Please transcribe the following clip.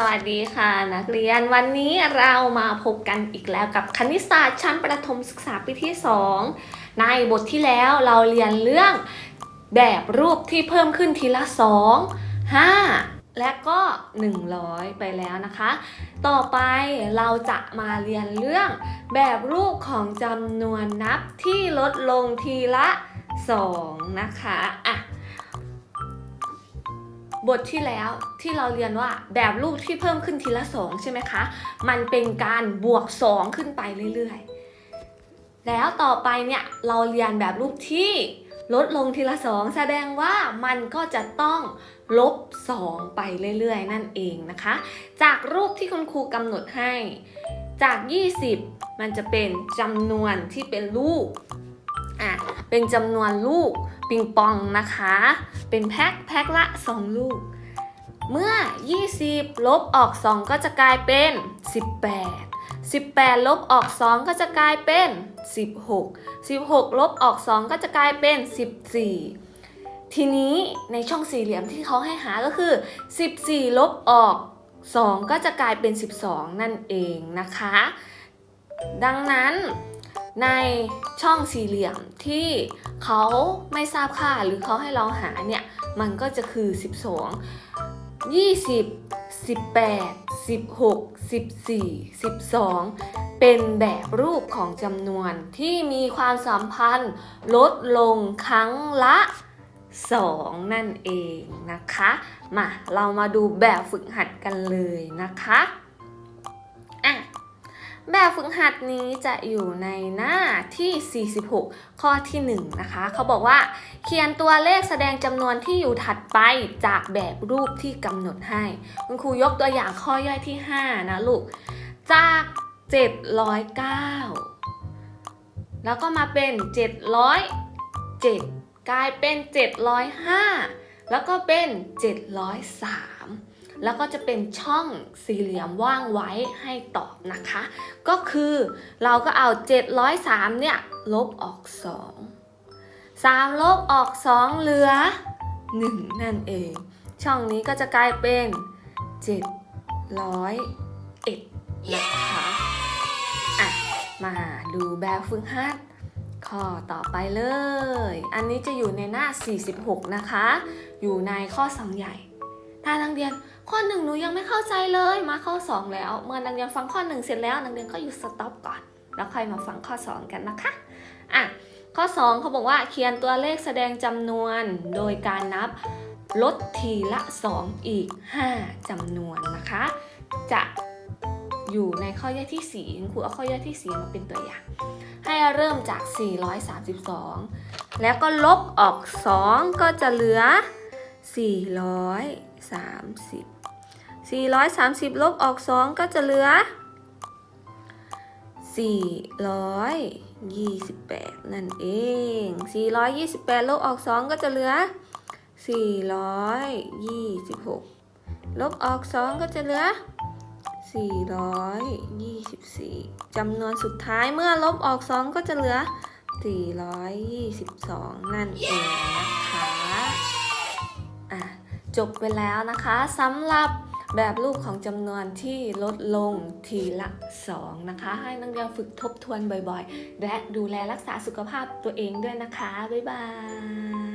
สวัสดีค่ะนักเรียนวันนี้เรามาพบกันอีกแล้วกับคณิตศาสตร์ชั้นประถมศึกษาปีที่ 2 ในบทที่แล้วเราเรียนเรื่องแบบรูปที่เพิ่มขึ้นทีละ 2 5 และก็ 100 ไปแล้วนะคะ ต่อไปเราจะมาเรียนเรื่องแบบรูปของจำนวนนับที่ลดลงทีละ 2 นะคะอะ บทที่แล้วที่เราเรียนว่าแบบรูปที่เพิ่มขึ้นทีละสองใช่ไหมคะ มันเป็นการบวก 2 ขึ้นไปเรื่อยๆ แล้วต่อไปเนี่ยเราเรียนแบบรูปที่ลดลงทีละสองแสดงว่ามันก็จะต้องลบ 2 ไปเรื่อยๆ นั่นเองนะคะ จากรูปที่คุณครูกำหนดให้ จาก 20 มันจะเป็นจำนวนที่เป็นลูกอะ เป็นจำนวนลูกปิงปองนะคะ เป็นแพ็คแพ็คละ 2 ลูก เมื่อ 20 ลบออก 2 ก็จะกลายเป็น 18 18 ลบออก 2 ก็จะกลายเป็น 16 16 ลบออก 2 ก็จะกลายเป็น 14 ทีนี้ในช่องสี่เหลี่ยมที่เขาให้หาก็คือ 14 ลบออก 2 ก็จะกลายเป็น 12 นั่นเองนะคะ ดังนั้น ในช่องสี่เหลี่ยมที่เขาไม่ทราบค่าหรือเขาให้เราหาเนี่ย มันก็จะคือ 12 20 18 16 14 12 เป็นแบบรูปของจำนวนที่มีความสัมพันธ์ลดลงครั้งละ 2 นั่นเองนะคะ มาเรามาดูแบบฝึกหัดกันเลยนะคะอะ แบบฝึกหัดนี้จะอยู่ในหน้าที่ 46 ข้อที่ 1 นะคะ เขาบอกว่า เขียนตัวเลขแสดงจำนวนที่อยู่ถัดไปจากแบบรูปที่กำหนดให้ คุณครูยกตัวอย่างข้อย่อยที่ 5 นะลูก จาก 709 แล้วก็มาเป็น 707 กลายเป็น 705 แล้วก็เป็น 703 แล้วก็จะเป็นช่องสี่เหลี่ยมว่างไว้ให้ตอบนะคะ ก็คือเราก็เอา 703 เนี่ย ลบออก 2 3 ลบออก 2 เหลือ 1 นั่นเอง ช่องนี้ก็จะกลายเป็น 701 นะคะอะมาดูแบบฝึกหัดข้อต่อไปเลย อันนี้จะอยู่ในหน้า 46 นะคะ อยู่ในข้อ2ใหญ่ ถ้านักเรียนข้อหนึ่งหนูยังไม่เข้าใจเลยมาข้อ 2 แล้ว เมื่อนักเรียนฟังข้อ 1 เสร็จแล้วนักเรียนก็หยุดสต็อปก่อน แล้วค่อยมาฟังข้อ 2 กันนะคะอะข้อ 2เขาบอกว่าเขียนตัวเลขแสดงจำนวนโดยการนับลดทีละ 2 อีก 5จำนวนนะคะ จะอยู่ในข้อย่อยที่ 4 ครูเอาข้อย่อยที่ 4 มาเป็นตัวอย่าง ให้เริ่มจาก 432 แล้วก็ลบออก 2 ก็จะเหลือ 430 430 ลบออก 2 ก็จะเหลือ 428 นั่นเอง 428 ลบออก 2 ก็จะเหลือ 426 ลบออก 2 ก็จะเหลือ 424 จำนวนสุดท้ายเมื่อลบออก 2 ก็จะเหลือ 422 นั่นเองนะคะ จบไปแล้วนะคะสำหรับแบบรูปของจำนวนที่ลดลงทีละ 2 นะคะ ให้นักเรียนฝึกทบทวนบ่อยๆ และดูแลรักษาสุขภาพตัวเองด้วยนะคะ บ๊ายบาย